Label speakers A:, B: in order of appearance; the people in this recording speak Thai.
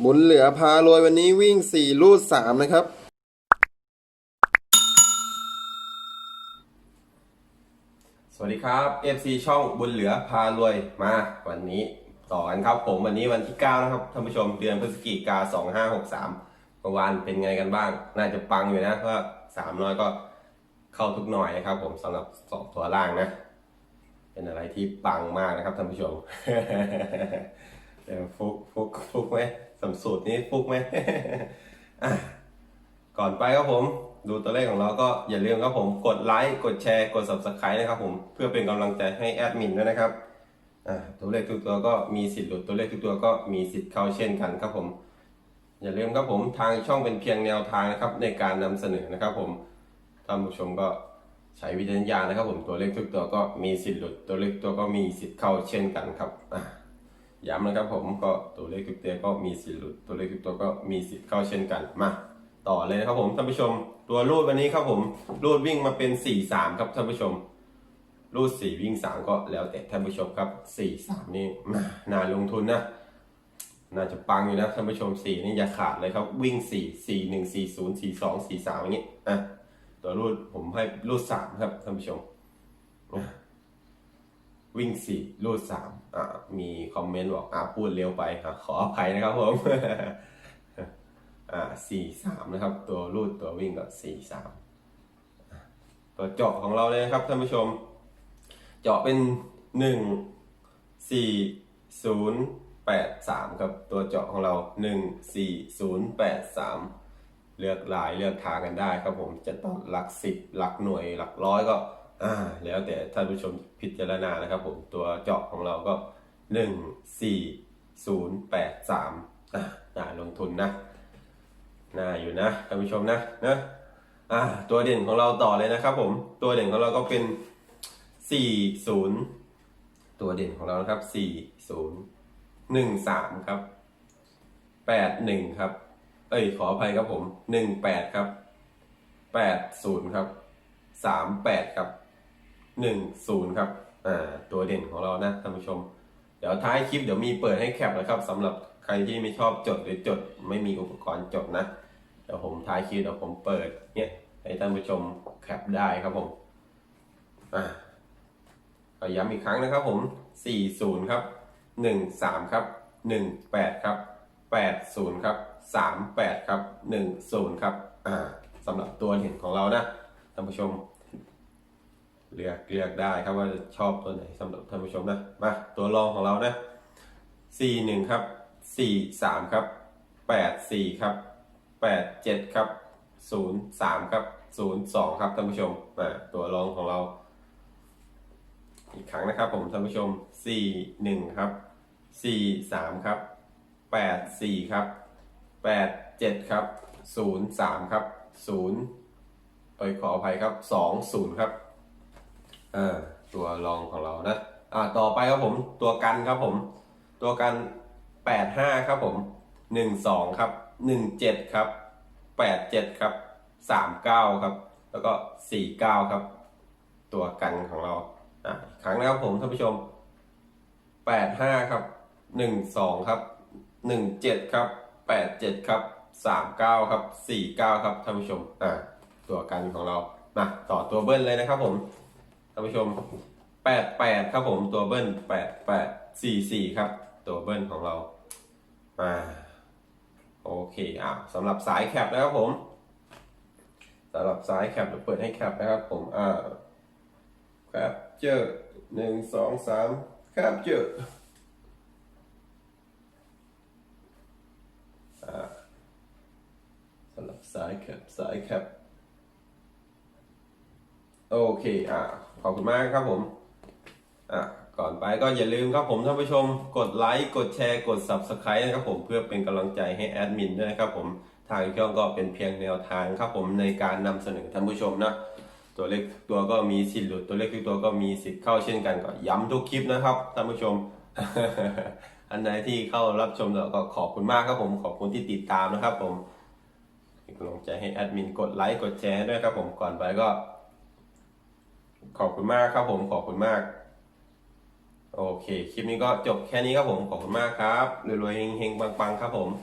A: หมุนเหลือพารวยวันนี้วิ่ง4ลูด 3 นะครับ
B: สวัสดีครับ FC ช่องบุญเหลือพารวยมา วันนี้ต่อกันครับผมวันนี้วันที่ 9 นะครับท่านผู้ชมเดือนพฤศจิกา2563เมื่อวานเป็นไงกันบ้าง น่าจะปังอยู่นะเพราะสามน้อยก็เข้าทุกหน่อยนะครับ ผมสำหรับสองตัวล่างนะเป็นอะไรที่ปังมากนะครับท่านผู้ชมเดี๋ยวฟุกฟุกฟุกไหม สำสูตรนี้ฟุกไหมก่อนไปครับผม ดูตัวเลขของเราก็อย่าลืมครับผมกดไลค์กดแชร์กด subscribe นะครับผมเพื่อเป็นกำลังใจให้แอดมินด้วยนะครับตัวเลขทุกตัวก็มีสิทธิ์หลุดตัวเลขทุกตัวก็มีสิทธิ์เข้าเช่นกันครับผม อย่าลืมครับผมทางช่องเป็นเพียงแนวทางนะครับ ในการนำเสนอนะครับผมท่านผู้ชมก็ใช้วิจารณญาณนะครับ ผมตัวเลขทุกตัวก็มีสิทธิ์หลุดตัวเลขตัวก็มีสิทธิ์เข้าเช่นกันครับอ ย้ำนะครับผมก็ตัวเลขทุกตัวก็มีสิทธิ์หลุดตัวเลขทุกตัวก็มีสิทธิ์เข้าเช่นกันมาต่อเลยนะครับผมท่านผู้ชม ตัวรูดวันนี้ครับผมรูดวิ่งมาเป็น 4 3 ครับท่านผู้ชม รูด 4 วิ่ง 3 ก็แล้วแต่ท่านผู้ชมครับ 4 3 นี่น่าน่าลงทุนนะ น่าจะปังอยู่นะท่านผู้ชม 4 นี่อย่าขาดเลยครับวิ่ง 4 4 1 4 0 4 2 4 3อย่างนี้อะตัวรูดผมให้รูด 3 ครับท่านผู้ชมอะ วิ่งสี่รูดสามอ่ามีคอมเมนต์บอกอ่าพูดเร็วไปอะขออภัยนะครับผมอ่าสี่สามนะครับ ตัวรูดตัววิ่งก็สี่สามตัวเจาะของเราเลยนะครับท่านผู้ชม เจาะเป็นหนึ่งสี่ศูนย์แปดสามครับตัวเจาะของเราหนึ่งสี่ศูนย์แปดสามเลือกลายเลือกทางกันได้ครับผมจะต้องหลักสิบหลักหน่วยหลักร้อยก็ อ่าแล้วแต่ท่านผู้ชมพิจารณานะครับผมตัวเจาะของเราก็หนึ่งสี่ศูนย์แปดสามอ่าน่าลงทุนนะน่าอยู่นะท่านผู้ชมนะนะอ่าตัวเด่นของเราต่อเลยนะครับผมตัวเด่นของเราก็เป็นสี่ศูนย์ตัวเด่นของเรานะครับสี่ศูนย์หนึ่งสามครับแปดหนึ่งครับ เอ้ยขออภัยครับผมหนึ่งแปดครับแปดศูนย์ครับสามแปดครับ หนึ่งศูนย์ครับอ่าตัวเด่นของเรานะท่านผู้ชม เดี๋ยวท้ายคลิปเดี๋ยวมีเปิดให้แคปนะครับสำหรับใครที่ไม่ชอบจดหรือจดไม่มีอุปกรณ์จดนะเดี๋ยวผมท้ายคลิปเดี๋ยวผมเปิดเนี่ยให้ท่านผู้ชมแคปได้ครับผมอ่าก็ย้ำอีกครั้งนะครับผมสี่ศูนย์ครับหนึ่งสามครับหนึ่งแปดครับแปดศูนย์ครับสามแปดครับหนึ่งศูนย์ครับอ่าสำหรับตัวเด่นของเรานะท่านผู้ชม เลือกเลือกได้ครับว่าจะชอบตัวไหนสำหรับท่านผู้ชมนะมาตัวรองของเรานะสี่หนึ่งครับสี่สามครับแปดสี่ครับแปดเจ็ดครับศูนย์สามครับศูนย์สองครับท่านผู้ชมมาตัวรองของเรา อีกครั้งนะครับ ผมท่านผู้ชมสี่หนึ่งครับสี่สามครับแปดสี่ครับแปดเจ็ดครับศูนย์สามครับศูนย์เอ้ยขออภัยครับสองศูนย์ครับ อ่าตัวรองของเรานะอ่าต่อไปครับผมตัวกันครับผม ตัวกันแปดห้าครับผมหนึ่งสองครับหนึ่งเจ็ดครับแปดเจ็ดครับสามเก้าครับ แล้วก็สี่เก้าครับ ตัวกันของเราอ่าอีกครั้งนะครับผมท่านผู้ชมแปดห้าครับหนึ่งสองครับหนึ่งเจ็ดครับแปดเจ็ดครับสามเก้าครับสี่เก้าครับท่านผู้ชมอ่าตัวกันของเรามาต่อตัวเบิ้ลเลยนะครับผม ท่านผู้ชม 88 ครับผมตัวเบิ้ล88 44 ครับ ตัวเบิ้ลของเราอ่าโอเคอะสำหรับสายแคปนะครับผมสำหรับสายแคปเดี๋ยวเปิดให้แคปนะครับผมอ่าแคปเจอหนึ่งสองสามแคปเจออ่าสำหรับสายแคปสายแคปโอเคอะ ขอบคุณมากครับผมอะก่อนไปก็อย่าลืมครับผมท่านผู้ชมกดไลค์กดแชร์กด Subscribe นะครับผมเพื่อเป็นกำลังใจให้แอดมินด้วยนะครับผมทางช่องก็เป็นเพียงแนวทางครับผมในการนำเสนอท่านผู้ชมนะตัวเลขทุกตัวก็มีสิทธิ์หลุดตัวเลขทุกตัวก็มีสิทธิ์เข้าเช่นกันก็ย้ำทุกคลิปนะครับท่านผู้ชม อันไหนที่เข้ารับชมแล้วก็ขอบคุณมากครับผมขอบคุณที่ติดตามนะครับผมเป็นกำลังใจให้แอดมินกดไลค์กดแชร์ด้วยครับผมก่อนไปก็ ขอบคุณมากครับผมขอบคุณมาก โอเค คลิปนี้ก็จบแค่นี้ครับผม ขอบคุณมากครับรวยๆเฮงๆปังๆครับผม